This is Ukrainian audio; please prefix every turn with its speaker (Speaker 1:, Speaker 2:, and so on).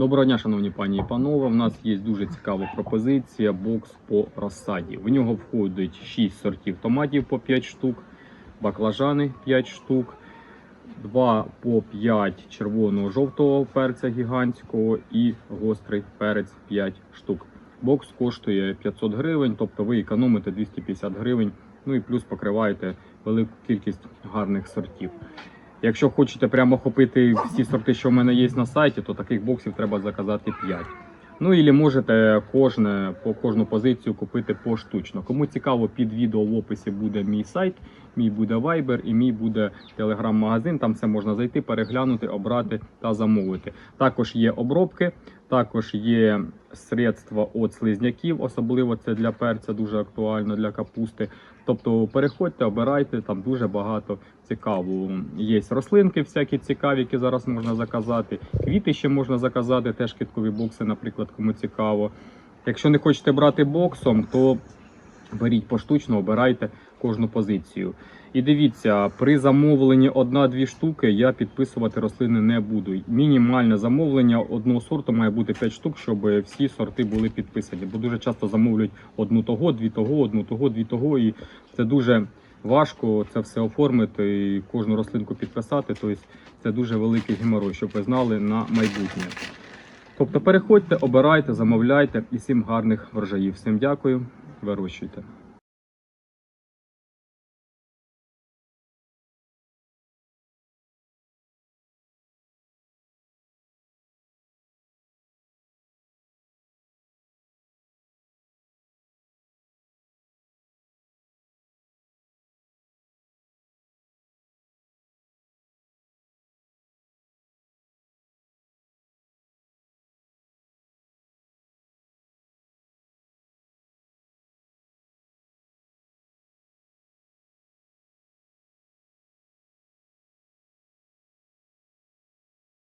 Speaker 1: Доброго дня, шановні пані і панове. У нас є дуже цікава пропозиція бокс по розсаді. В нього входить 6 сортів томатів по 5 штук, баклажани 5 штук, 2 по 5 червоного жовтого перця гігантського і гострий перець 5 штук. Бокс коштує 500 гривень, тобто ви економите 250 гривень. Ну і плюс покриваєте велику кількість гарних сортів. Якщо хочете прямо охопити всі сорти, що в мене є на сайті, то таких боксів треба заказати 5. Ну і можете кожне, по кожну позицію купити поштучно. Кому цікаво, під відео в описі буде мій сайт, мій буде Viber і мій буде телеграм-магазин. Там все можна зайти, переглянути, обрати та замовити. Також є обробки, також є средства від слизняків, особливо це для перця дуже актуально для капусти. Тобто переходьте, обирайте, там дуже багато цікавого. Є рослинки всякі цікаві, які зараз можна заказати. Квіти ще можна заказати, теж квіткові бокси, наприклад, кому цікаво. Якщо не хочете брати боксом, то беріть поштучно, обирайте кожну позицію. І дивіться, при замовленні одна-дві штуки я підписувати рослини не буду. Мінімальне замовлення одного сорту має бути 5 штук, щоб всі сорти були підписані. Бо дуже часто замовлюють одну того, дві того, одну того, дві того. І це дуже важко це все оформити і кожну рослинку підписати. Тобто це дуже великий геморой, щоб ви знали на майбутнє. Тобто переходьте, обирайте, замовляйте і всім гарних врожаїв. Всім дякую, вирощуйте.